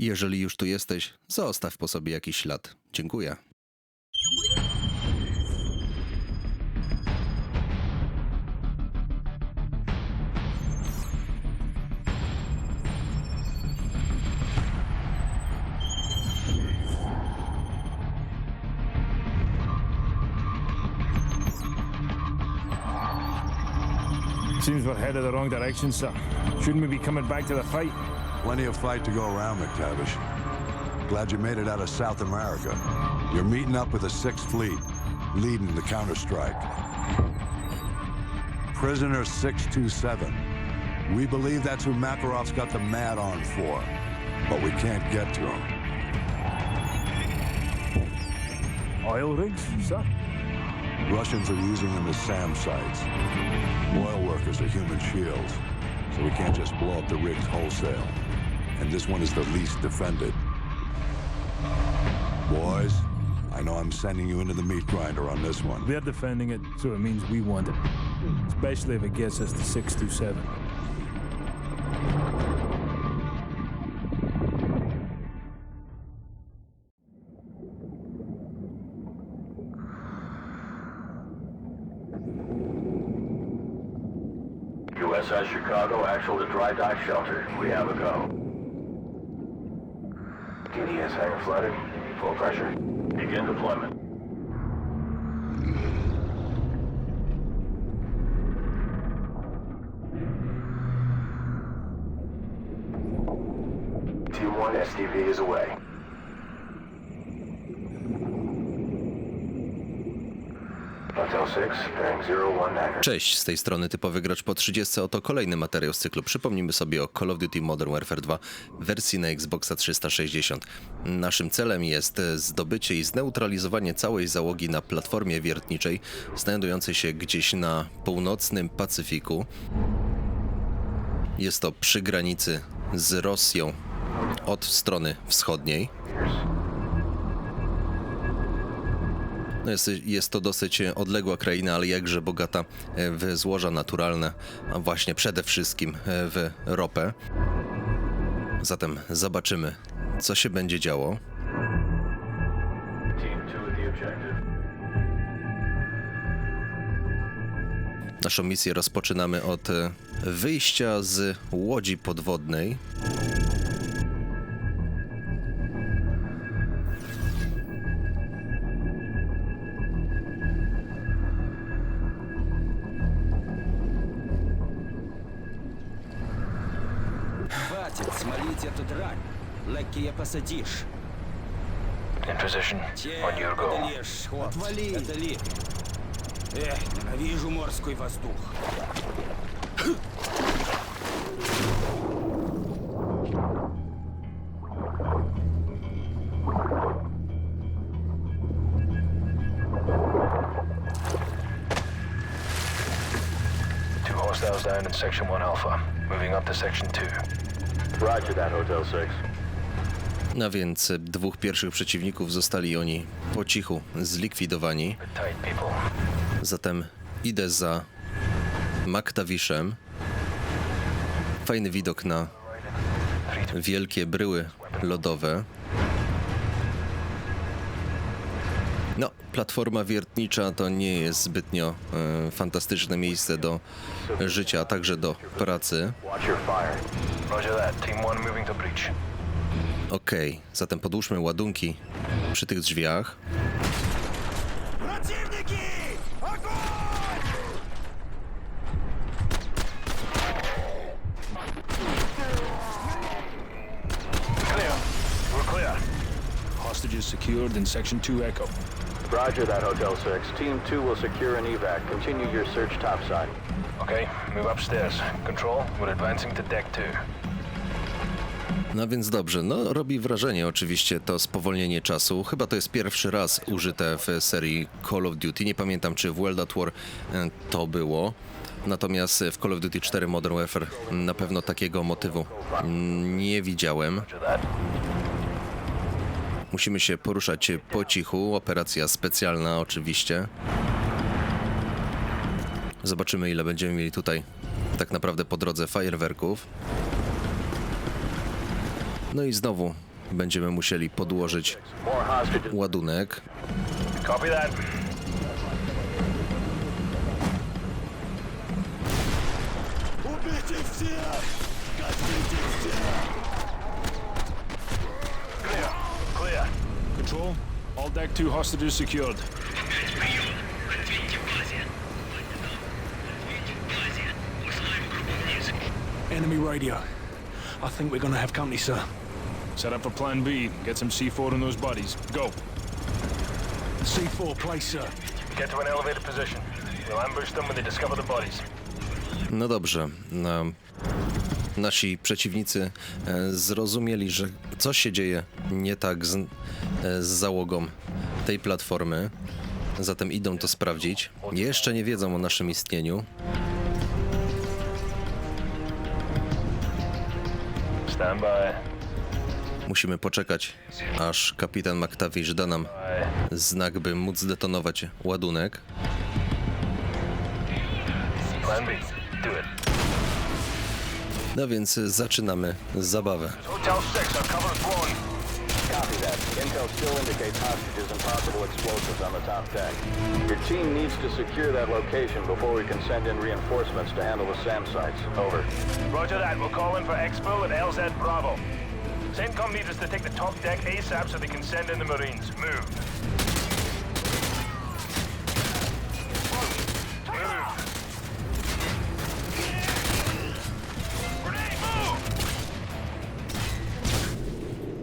Jeżeli już tu jesteś, zostaw po sobie jakiś ślad. Dziękuję. Seems we're headed the wrong direction, sir. Shouldn't we be coming back to the fight? Plenty of fight to go around, McTavish. Glad you made it out of South America. You're meeting up with the Sixth Fleet, leading the counterstrike. Prisoner 627. We believe that's who Makarov's got the mad on for, but we can't get to him. Oil rigs, sir? Russians are using them as SAM sites. Oil workers are human shields, so we can't just blow up the rigs wholesale. And this one is the least defended. Boys, I know I'm sending you into the meat grinder on this one. We're defending it, so it means we want it. Especially if it gets us to 6 through 7. USS Chicago, actual to dry dock shelter. We have a go. Sire flooded. Full pressure. Begin deployment. T1 SDV is away. Cześć, z tej strony typowy gracz po 30. Oto kolejny materiał z cyklu. Przypomnijmy sobie o Call of Duty Modern Warfare 2 w wersji na Xboxa 360. Naszym celem jest zdobycie i zneutralizowanie całej załogi na platformie wiertniczej znajdującej się gdzieś na północnym Pacyfiku. Jest to przy granicy z Rosją od strony wschodniej. No jest, jest to dosyć odległa kraina, ale jakże bogata e, w złoża naturalne, a właśnie przede wszystkim e, w ropę. Zatem zobaczymy, co się będzie działo. Team 2 at the objective. Naszą misję rozpoczynamy od e, wyjścia z łodzi podwodnej. Посадишь. In position. On your go. Отвали. Это ли. Эх, ненавижу морской воздух. Two hostiles down in Section 1 Alpha. Moving up to Section 2. Roger that, Hotel 6. A więc dwóch pierwszych przeciwników zostali oni po cichu zlikwidowani. Zatem idę za Maktawiszem. Fajny widok na wielkie bryły lodowe. No, platforma wiertnicza to nie jest zbytnio e, fantastyczne miejsce do życia, a także do pracy. Watch your fire. Roger that. Team 1 moving to breach. Okej, zatem podłóżmy ładunki przy tych drzwiach. Clear. We're clear. Hostages secured in Section 2 Echo. Roger that, Hotel 6. Team 2 will secure an evac. Continue your search topside. Okay, move upstairs. Control, we're advancing to deck 2. No więc dobrze, no robi wrażenie oczywiście to spowolnienie czasu. Chyba to jest pierwszy raz użyte w serii Call of Duty. Nie pamiętam czy w World at War e, to było. Natomiast w Call of Duty 4 Modern Warfare na pewno takiego motywu nie widziałem. Musimy się poruszać po cichu. Operacja specjalna oczywiście. Zobaczymy ile będziemy mieli tutaj tak naprawdę po drodze fajerwerków. No i znowu będziemy musieli podłożyć ładunek. Copy that. Clear. Clear. Control, all deck two hostages secured. Enemy radio. I think we're gonna have company, sir. Set up for plan B. Get some C4 in those bodies. Go. C4 place, sir. Get to an elevated position. We'll ambush them when they discover the bodies. No dobrze. No, nasi przeciwnicy e, zrozumieli, że coś się dzieje nie tak z, e, z załogą tej platformy. Zatem idą to sprawdzić. Jeszcze nie wiedzą o naszym istnieniu. Stand by. Musimy poczekać, aż kapitan McTavish da nam znak, by móc zdetonować ładunek. No więc zaczynamy zabawę. Hotel 6, our cover is blown. Copy that. Intel still indicates hostages and possible explosives on the top deck. Your team needs to secure that location before we can send in reinforcements to handle the SAM sites. Over. Roger that. We'll call in for Expo and LZ Bravo. CENTCOM needs us to take the top deck ASAP so they can send in the Marines. Move.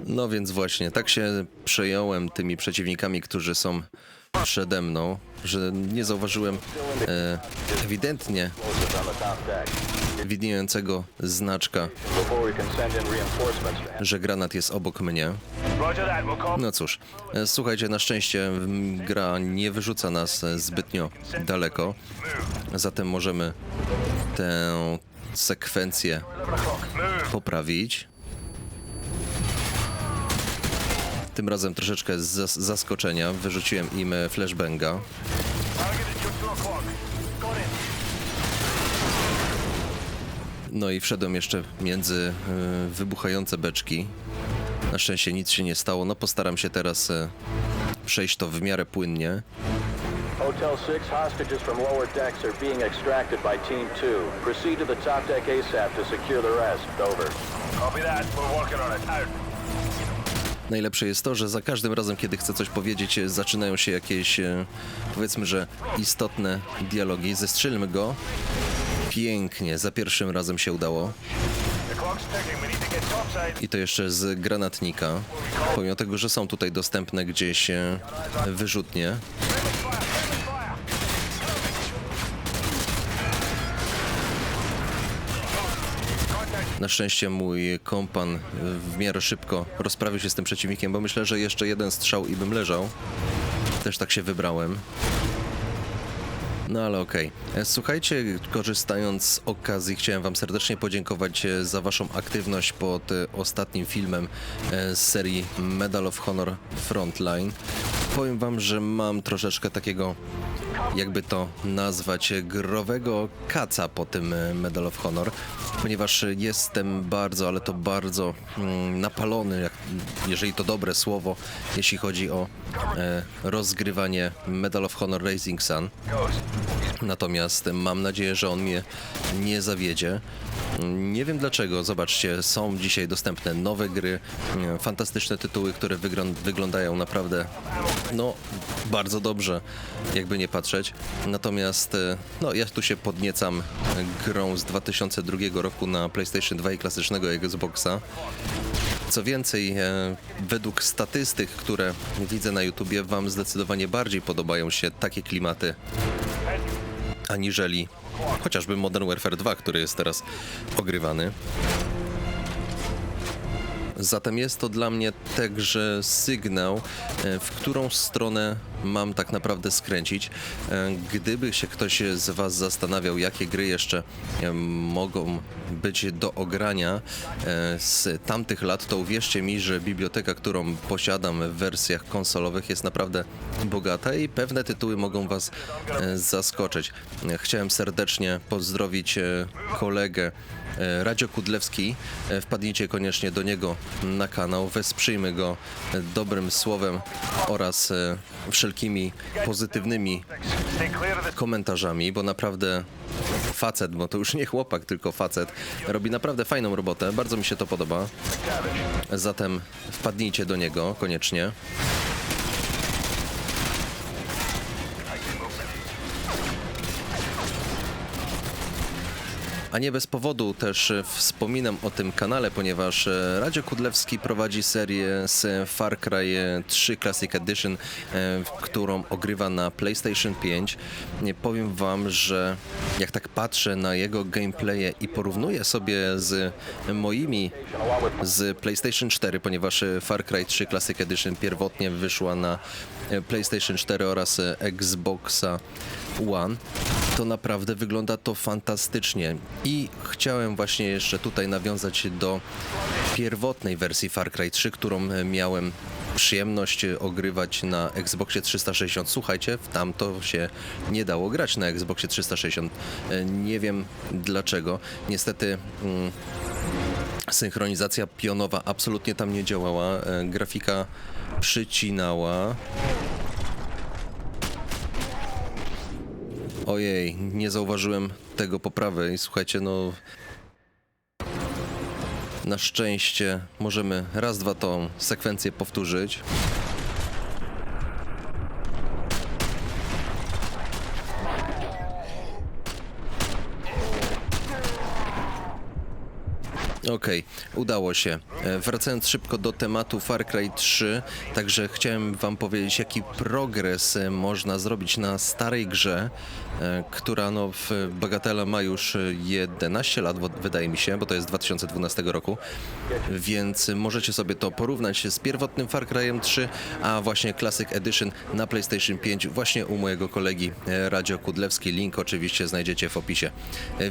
No więc właśnie, tak się przejąłem tymi przeciwnikami, którzy są przede mną, że nie zauważyłem e, ewidentnie Widniejącego znaczka, że granat jest obok mnie. No cóż, słuchajcie, na szczęście gra nie wyrzuca nas zbytnio daleko, zatem możemy tę sekwencję 11 o'clock. Move. poprawić. Tym razem troszeczkę z zas- zaskoczenia wyrzuciłem im flashbanga. Target is just 2 o'clock. Got in. No i wszedłem jeszcze między e, wybuchające beczki. Na szczęście nic się nie stało. No postaram się teraz e, przejść to w miarę płynnie. Hotel 6, hostages from lower decks are being extracted by Team 2. Proceed to the top deck ASAP to secure the rest. Over. Copy that. We're working on it. Out. Najlepsze jest to, że za każdym razem, kiedy chcę coś powiedzieć, e, zaczynają się jakieś, powiedzmy, że istotne dialogi. Zestrzelmy go. Pięknie, za pierwszym razem się udało. I to jeszcze z granatnika. Pomimo tego, że są tutaj dostępne gdzieś e, wyrzutnie. Na szczęście mój kompan w miarę szybko rozprawił się z tym przeciwnikiem, bo myślę, że jeszcze jeden strzał i bym leżał. Też tak się wybrałem. No ale okej. E, Słuchajcie, korzystając z okazji, chciałem Wam serdecznie podziękować e, za Waszą aktywność pod e, ostatnim filmem z serii Medal of Honor Frontline. Powiem Wam, że mam troszeczkę takiego, jakby to nazwać, growego kaca po tym Medal of Honor, ponieważ jestem bardzo, ale to bardzo mm, napalony, jak, jeżeli to dobre słowo, jeśli chodzi o e, rozgrywanie Medal of Honor Racing Sun. Natomiast mam nadzieję, że on mnie nie zawiedzie. Nie wiem dlaczego, zobaczcie, są dzisiaj dostępne nowe gry, e, fantastyczne tytuły, które wyglą- wyglądają naprawdę no bardzo dobrze, jakby nie patrzeć. Natomiast e, no ja tu się podniecam grą z 2002 roku na PlayStation 2 i klasycznego Xboxa. Co więcej, e, według statystyk, które widzę na YouTubie, Wam zdecydowanie bardziej podobają się takie klimaty aniżeli chociażby Modern Warfare 2, który jest teraz ogrywany. Zatem jest to dla mnie także sygnał, e, w którą stronę mam tak naprawdę skręcić. E, Gdyby się ktoś z Was zastanawiał, jakie gry jeszcze e, mogą być do ogrania e, z tamtych lat, to uwierzcie mi, że biblioteka, którą posiadam w wersjach konsolowych jest naprawdę bogata i pewne tytuły mogą Was zaskoczyć. Chciałem serdecznie pozdrowić kolegę Radio Kudlewski. Wpadnijcie koniecznie do niego na kanał, wesprzyjmy go dobrym słowem oraz e, wszelkimi pozytywnymi komentarzami, bo naprawdę facet, bo to już nie chłopak, tylko facet, robi naprawdę fajną robotę. Bardzo mi się to podoba. Zatem wpadnijcie do niego koniecznie. A nie bez powodu też e, wspominam o tym kanale, ponieważ e, Radio Kudlewski prowadzi serię z Far Cry 3 Classic Edition, e, którą ogrywa na PlayStation 5. Nie powiem wam, że jak tak patrzę na jego gameplaye i porównuję sobie z moimi z PlayStation 4, ponieważ e, Far Cry 3 Classic Edition pierwotnie wyszła na e, PlayStation 4 oraz e, Xboxa One, to naprawdę wygląda to fantastycznie. I chciałem właśnie jeszcze tutaj nawiązać do pierwotnej wersji Far Cry 3, którą miałem przyjemność ogrywać na Xboxie 360. Słuchajcie, w tamto się nie dało grać na Xboxie 360. E, Nie wiem dlaczego. Niestety. Mm, Synchronizacja pionowa absolutnie tam nie działała. e, Grafika przycinała. Ojej, nie zauważyłem tego poprawy i słuchajcie, no. Na szczęście możemy raz, dwa tą sekwencję powtórzyć. Okej, udało się. E, Wracając szybko do tematu Far Cry 3, także chciałem Wam powiedzieć, jaki progres e, można zrobić na starej grze, e, która no, w Bagatela ma już e, 11 lat, wydaje mi się, bo to jest 2012 roku, więc możecie sobie to porównać z pierwotnym Far Cry'em 3, a właśnie Classic Edition na PlayStation 5 właśnie u mojego kolegi Radio Kudlewski. Link oczywiście znajdziecie w opisie.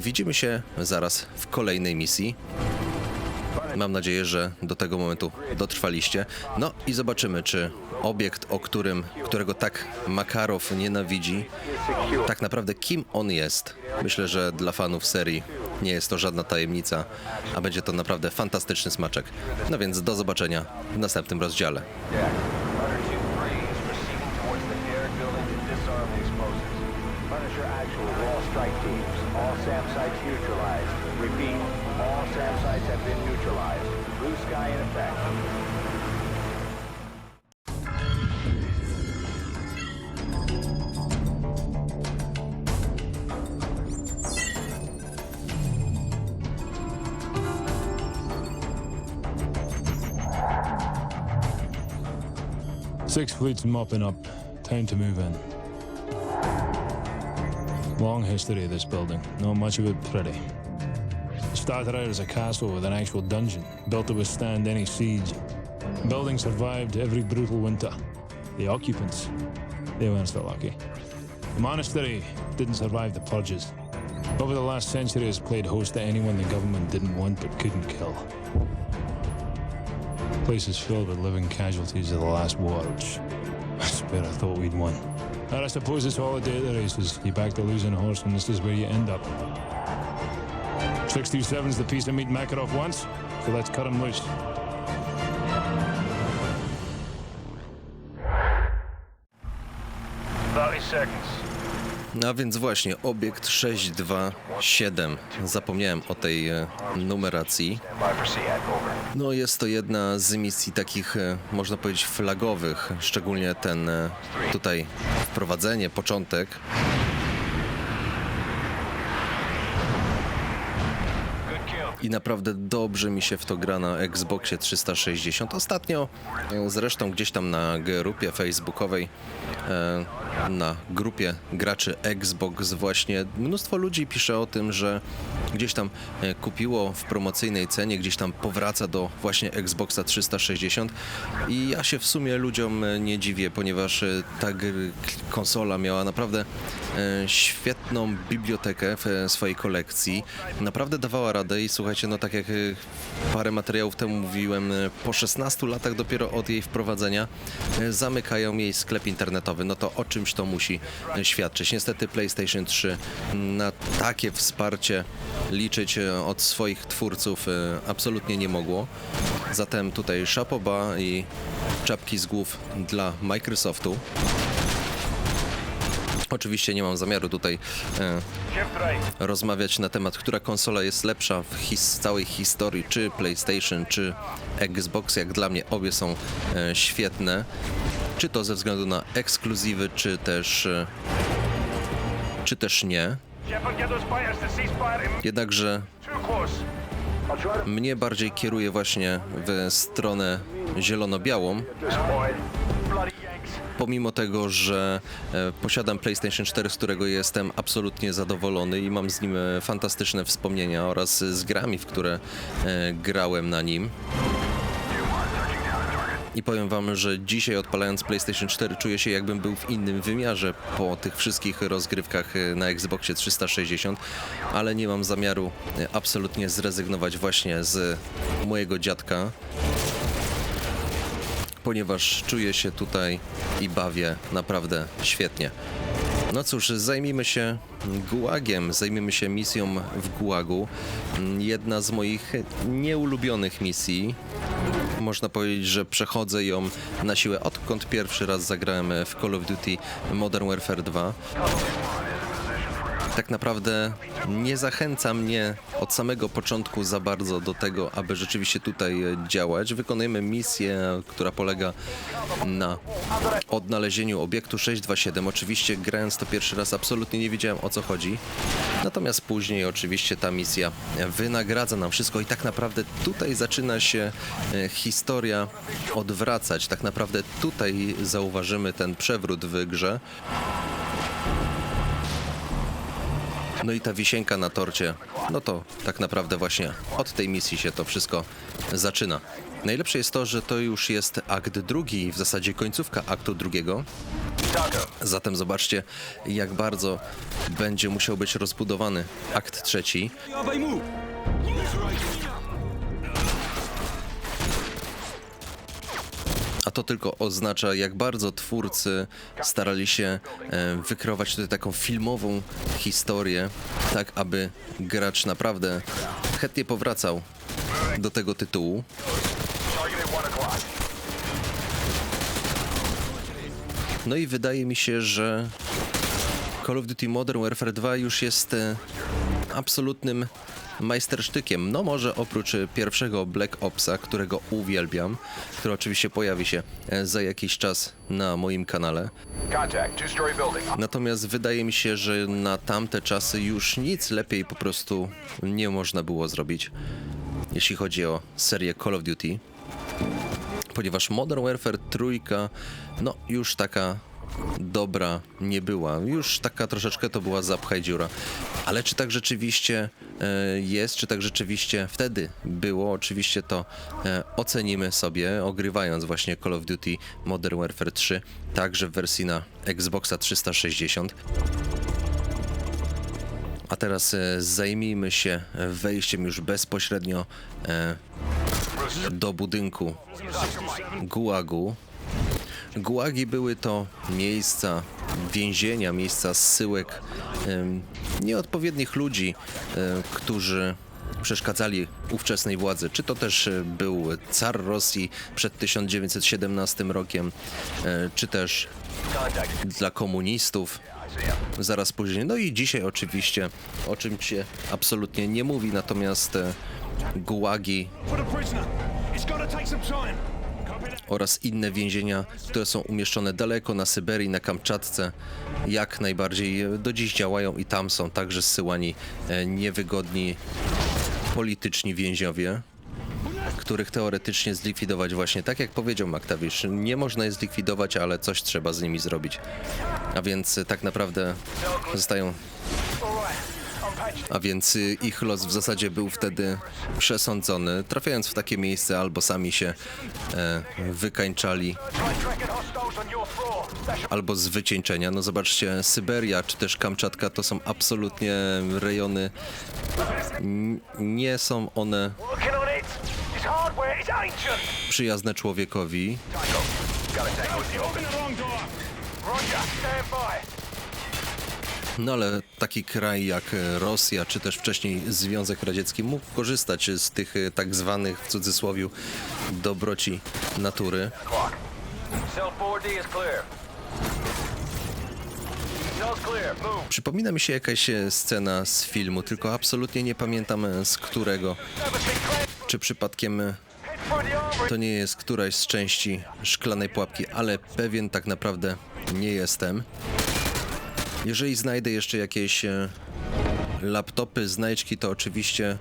Widzimy się zaraz w kolejnej misji. Mam nadzieję, że do tego momentu dotrwaliście. No i zobaczymy, czy obiekt, o którym, którego tak Makarow nienawidzi, tak naprawdę kim on jest. Myślę, że dla fanów serii nie jest to żadna tajemnica, a będzie to naprawdę fantastyczny smaczek. No więc do zobaczenia w następnym rozdziale. Six fleets mopping up. Time to move in. Long history of this building. Not much of it pretty. Started out as a castle with an actual dungeon, built to withstand any siege. The building survived every brutal winter. The occupants, they weren't so lucky. The monastery didn't survive the purges. Over the last century, has played host to anyone the government didn't want but couldn't kill. Place is filled with living casualties of the last war, I swear I thought we'd won. And I suppose it's all a day at the races. You back the losing horse, and this is where you end up. 627's the piece of meat Makarov wants, so let's cut him loose. Thirty seconds. No więc właśnie, obiekt 627. Zapomniałem o tej e, numeracji. No jest to jedna z misji takich, e, można powiedzieć, flagowych, szczególnie ten e, tutaj wprowadzenie, początek. I naprawdę dobrze mi się w to gra na Xboxie 360. Ostatnio e, zresztą gdzieś tam na grupie facebookowej, e, na grupie graczy Xbox właśnie mnóstwo ludzi pisze o tym, że gdzieś tam e, kupiło w promocyjnej cenie, gdzieś tam powraca do właśnie Xboxa 360 i ja się w sumie ludziom e, nie dziwię, ponieważ e, ta konsola miała naprawdę świetną bibliotekę w swojej kolekcji, naprawdę dawała radę i słuchajcie, no tak jak parę materiałów temu mówiłem, po 16 latach dopiero od jej wprowadzenia zamykają jej sklep internetowy. No to o czymś to musi świadczyć. Niestety PlayStation 3 na takie wsparcie liczyć y, od swoich twórców y, absolutnie nie mogło. Zatem tutaj szapoba i czapki z głów dla Microsoftu. Oczywiście nie mam zamiaru tutaj e, rozmawiać na temat, która konsola jest lepsza w his całej historii, czy PlayStation, czy Xbox. Jak dla mnie obie są e, świetne. Czy to ze względu na ekskluzywy, czy też, e, czy też nie. Jednakże mnie bardziej kieruje właśnie w stronę zielono-białą, pomimo tego, że e, posiadam PlayStation 4, z którego jestem absolutnie zadowolony i mam z nim e, fantastyczne wspomnienia oraz z grami, w które e, grałem na nim. I powiem wam, że dzisiaj odpalając PlayStation 4 czuję się jakbym był w innym wymiarze po tych wszystkich rozgrywkach e, na Xboxie 360, ale nie mam zamiaru e, absolutnie zrezygnować właśnie z mojego dziadka, ponieważ czuję się tutaj i bawię naprawdę świetnie. No cóż, zajmijmy się gułagiem, zajmijmy się misją w gułagu. Mm, Jedna z moich nieulubionych misji. Można powiedzieć, że przechodzę ją na siłę, odkąd pierwszy raz zagrałem w Call of Duty Modern Warfare 2 tak naprawdę nie zachęca mnie od samego początku za bardzo do tego, aby rzeczywiście tutaj działać. Wykonujemy misję, która polega na odnalezieniu obiektu 627. Oczywiście grając to pierwszy raz absolutnie nie wiedziałem o co chodzi. Natomiast później oczywiście ta misja wynagradza nam wszystko i tak naprawdę tutaj zaczyna się e, historia odwracać. Tak naprawdę tutaj zauważymy ten przewrót w grze. No i ta wisienka na torcie, no to tak naprawdę właśnie od tej misji się to wszystko zaczyna. Najlepsze jest to, że to już jest akt drugi, w zasadzie końcówka aktu drugiego. Zatem zobaczcie, jak bardzo będzie musiał być rozbudowany akt trzeci. To tylko oznacza, jak bardzo twórcy starali się e, wykreować tutaj taką filmową historię, tak aby gracz naprawdę chętnie powracał do tego tytułu. No i wydaje mi się, że Call of Duty Modern Warfare 2 już jest e, absolutnym majstersztykiem. No może oprócz pierwszego Black Opsa, którego uwielbiam, który oczywiście pojawi się e, za jakiś czas na moim kanale. Natomiast wydaje mi się, że na tamte czasy już nic lepiej po prostu nie można było zrobić, jeśli chodzi o serię Call of Duty. Ponieważ Modern Warfare trójka, no już taka dobra nie była. Już taka troszeczkę to była zapchaj dziura. Ale czy tak rzeczywiście e, jest, czy tak rzeczywiście wtedy było, oczywiście to e, ocenimy sobie, ogrywając właśnie Call of Duty Modern Warfare 3, także w wersji na Xboxa 360. A teraz e, zajmijmy się wejściem już bezpośrednio do budynku Gułagu. Gułagi były to miejsca więzienia, miejsca zsyłek nieodpowiednich ludzi, którzy przeszkadzali ówczesnej władzy. Czy to też e, był car Rosji przed 1917 rokiem, e, czy też dla komunistów zaraz później. No i dzisiaj oczywiście, o czym się absolutnie nie mówi, natomiast e, gułagi oraz inne więzienia, które są umieszczone daleko na Syberii, na Kamczatce, jak najbardziej e, do dziś działają i tam są także zsyłani e, niewygodni polityczni więźniowie, których teoretycznie zlikwidować właśnie tak jak powiedział Maktawisz, nie można je zlikwidować, ale coś trzeba z nimi zrobić. A więc e, tak naprawdę zostają A więc y, ich los w zasadzie był wtedy przesądzony. Trafiając w takie miejsce albo sami się e, wykańczali, albo z wycieńczenia. No zobaczcie, Syberia czy też Kamczatka to są absolutnie rejony. n- Nie są one przyjazne człowiekowi. Roger, stand by. No ale taki kraj jak e, Rosja, czy też wcześniej Związek Radziecki mógł korzystać z tych e, tak zwanych w cudzysłowie dobroci natury. Clock. Cell 4D is clear. Cell's clear. Move. Przypomina mi się jakaś e, scena z filmu, tylko absolutnie nie pamiętam z którego. Czy przypadkiem to nie jest któraś z części szklanej pułapki, ale pewien tak naprawdę nie jestem. Jeżeli znajdę jeszcze jakieś e, laptopy, znajdźki, to oczywiście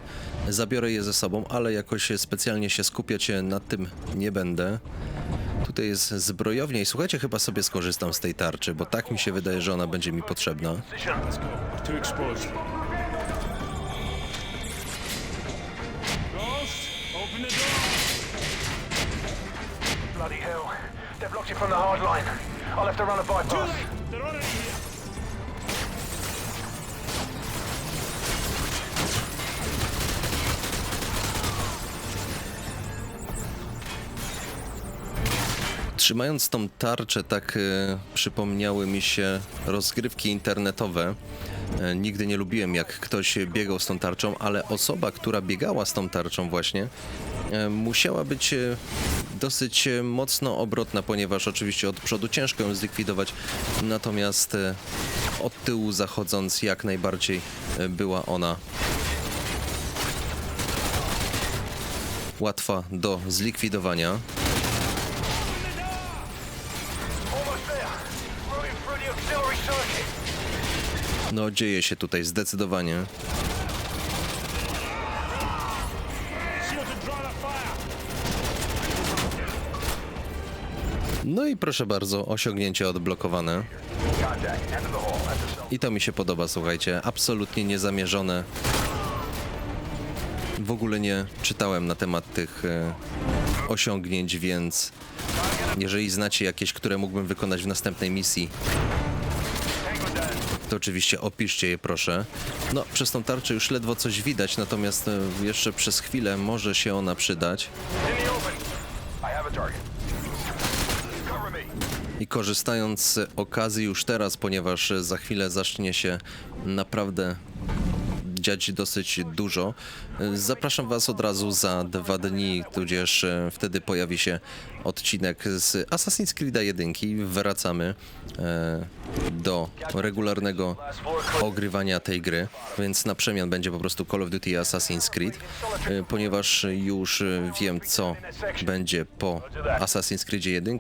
zabiorę je ze sobą, ale jakoś specjalnie się skupiać nad tym nie będę. Tutaj jest zbrojownia i słuchajcie, chyba sobie skorzystam z tej tarczy, bo tak mi się wydaje, że ona będzie mi potrzebna. Bloody hell. They've blocked you from the hard line. I'll have to run a bypass. Trzymając tą tarczę, tak e, przypomniały mi się rozgrywki internetowe. E, nigdy nie lubiłem, jak ktoś biegał z tą tarczą, ale osoba, która biegała z tą tarczą właśnie, e, musiała być e, dosyć e, mocno obrotna, ponieważ oczywiście od przodu ciężko ją zlikwidować, natomiast e, od tyłu zachodząc jak najbardziej e, była ona łatwa do zlikwidowania. No, dzieje się tutaj zdecydowanie. No i proszę bardzo, osiągnięcie odblokowane. I to mi się podoba, słuchajcie. Absolutnie niezamierzone. W ogóle nie czytałem na temat tych e, osiągnięć, więc jeżeli znacie jakieś, które mógłbym wykonać w następnej misji, to oczywiście opiszcie je proszę. No, przez tą tarczę już ledwo coś widać, natomiast e, jeszcze przez chwilę może się ona przydać. I korzystając z okazji już teraz, ponieważ za chwilę zacznie się naprawdę dziać dosyć dużo, zapraszam Was od razu za dwa dni, tudzież e, wtedy pojawi się odcinek z Assassin's Creed 1. Wracamy e, do regularnego ogrywania tej gry, więc na przemian będzie po prostu Call of Duty i Assassin's Creed, e, ponieważ już wiem, co będzie po Assassin's Creed 1.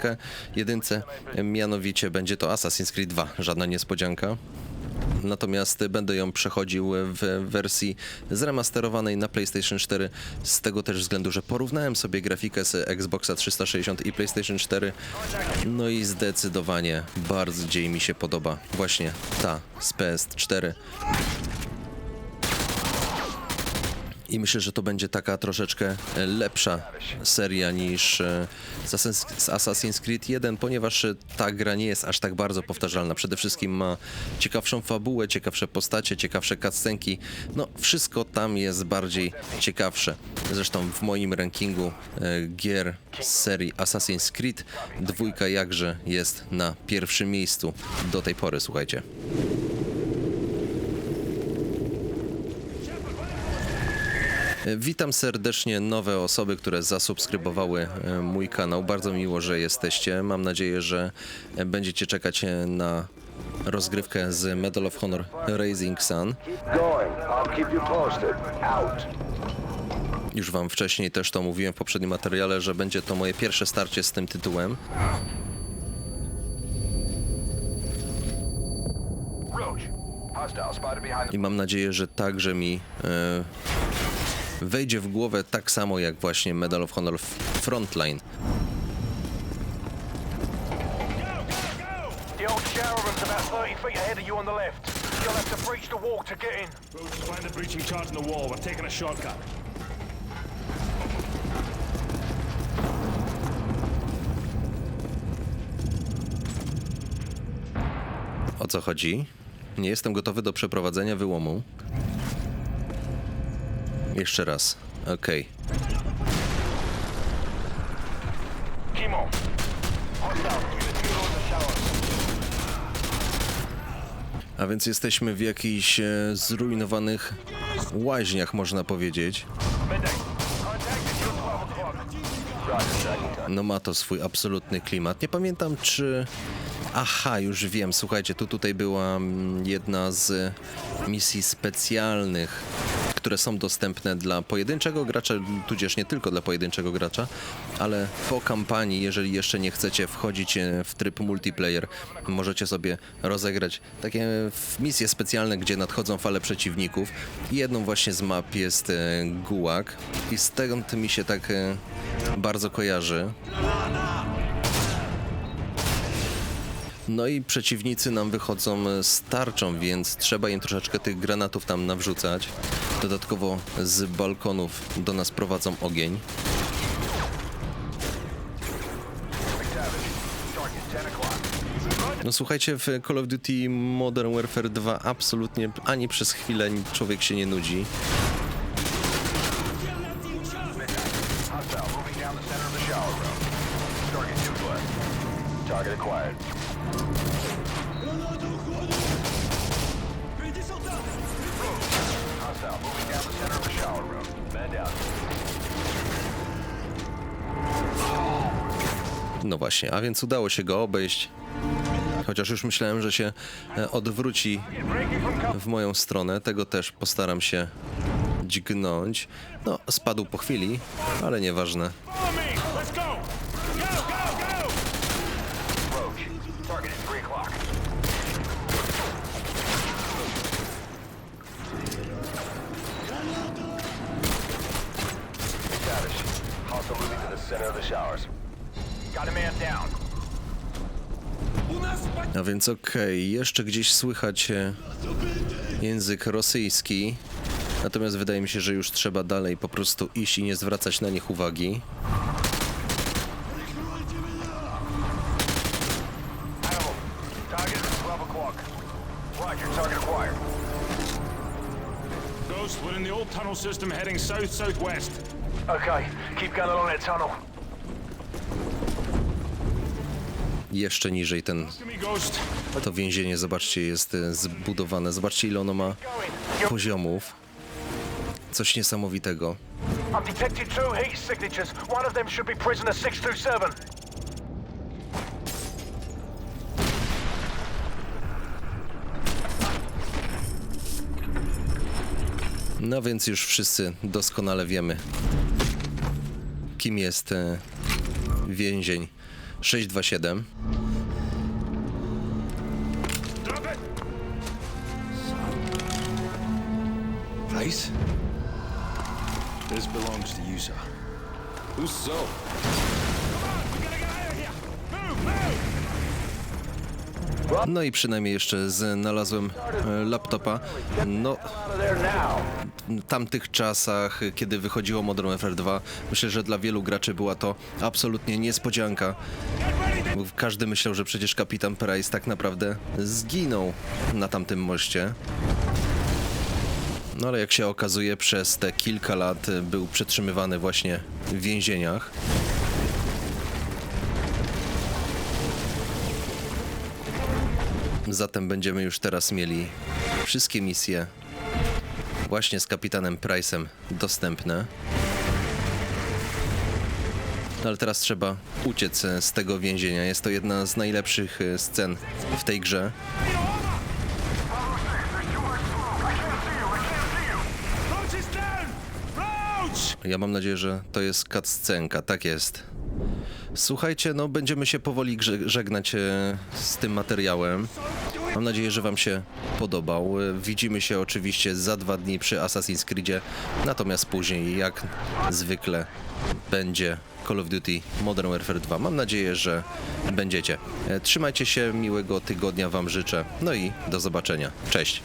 Jedynce, mianowicie będzie to Assassin's Creed 2, żadna niespodzianka. Natomiast będę ją przechodził w wersji zremasterowanej na PlayStation 4 z tego też względu, że porównałem sobie grafikę z Xboxa 360 i PlayStation 4 no i zdecydowanie bardziej mi się podoba. Właśnie ta z PS4 i myślę, że to będzie taka troszeczkę e, lepsza seria niż e, z Assassin's- Creed 1, ponieważ e, ta gra nie jest aż tak bardzo powtarzalna. Przede wszystkim ma ciekawszą fabułę, ciekawsze postacie, ciekawsze cutscenki. No, wszystko tam jest bardziej ciekawsze. Zresztą w moim rankingu gier z serii Assassin's Creed dwójka jakże jest na pierwszym miejscu do tej pory, słuchajcie. Witam serdecznie nowe osoby, które zasubskrybowały e, mój kanał. Bardzo miło, że jesteście. Mam nadzieję, że będziecie czekać e, na rozgrywkę z Medal of Honor Rising Sun. Już wam wcześniej też to mówiłem w poprzednim materiale, że będzie to moje pierwsze starcie z tym tytułem. I mam nadzieję, że także mi e, wejdzie w głowę tak samo jak właśnie Medal of Honor Frontline. The old shower room's about 30 feet ahead of you on the left. You'll have to breach the wall to get in. Roach, find the breaching charge in the wall. We're taking a shortcut. O co chodzi? Nie jestem gotowy do przeprowadzenia wyłomu. Jeszcze raz. Okej. Kimo. Hostile. Unit zero in the showers. A więc jesteśmy w jakichś e, zrujnowanych łaźniach, można powiedzieć. Midday. Contact at your 12 o'clock. Roger, second time. No ma to swój absolutny klimat. Nie pamiętam czy... Aha, już wiem, słuchajcie, tu tutaj była mm, jedna z misji specjalnych, które są dostępne dla pojedynczego gracza, tudzież nie tylko dla pojedynczego gracza, ale po kampanii, jeżeli jeszcze nie chcecie wchodzić e, w tryb multiplayer, możecie sobie rozegrać takie w- misje specjalne, gdzie nadchodzą fale przeciwników. Jedną właśnie z map jest e, Gułak i stąd mi się tak e, bardzo kojarzy. No i przeciwnicy nam wychodzą z tarczą, więc trzeba im troszeczkę tych granatów tam nawrzucać. Dodatkowo z balkonów do nas prowadzą ogień. No słuchajcie, w Call of Duty Modern Warfare 2 absolutnie ani przez chwilę człowiek się nie nudzi. Hostile moving Hostile moving down the center of the shower room. No właśnie, a więc udało się go obejść. Chociaż już myślałem, że się e, odwróci w moją stronę. Tego też postaram się dźgnąć. No, spadł po chwili, ale nieważne. Follow me. Let's go. Go, go, go. Roach. Target at 3 o'clock. Status. Hostile moving to the showers. Got a man down. A więc okej, jeszcze gdzieś słychać e, język rosyjski. Natomiast wydaje mi się, że już trzeba dalej po prostu iść i nie zwracać na nich uwagi. Animal. Target at 12 o'clock. Roger, target acquired. Ghost, we're in the old tunnel system heading south-southwest. Okay. Keep going along that tunnel. Jeszcze niżej ten, to więzienie, zobaczcie, jest e, zbudowane. Zobaczcie, ile ono ma poziomów. Coś niesamowitego. I'm detecting two heat signatures. One of them should be prisoner 627. No więc już wszyscy doskonale wiemy, kim jest e, więzień 627. Drop it! Price? This belongs to you, sir. Who's so? No i przynajmniej jeszcze znalazłem e, laptopa. No, w tamtych czasach, kiedy wychodziło Modern Warfare 2, myślę, że dla wielu graczy była to absolutnie niespodzianka. Każdy myślał, że przecież kapitan Price tak naprawdę zginął na tamtym moście. No ale jak się okazuje, przez te kilka lat był przetrzymywany właśnie w więzieniach. Zatem będziemy już teraz mieli wszystkie misje właśnie z kapitanem Price'em dostępne. No ale teraz trzeba uciec z tego więzienia. Jest to jedna z najlepszych e, scen w tej grze. Ja mam nadzieję, że to jest cutscenka. Tak jest. Słuchajcie, no będziemy się powoli żegnać e, z tym materiałem. Mam nadzieję, że Wam się podobał. Widzimy się oczywiście za dwa dni przy Assassin's Creedzie, natomiast później, jak zwykle, będzie Call of Duty Modern Warfare 2. Mam nadzieję, że będziecie. E, Trzymajcie się, miłego tygodnia Wam życzę. No i do zobaczenia. Cześć.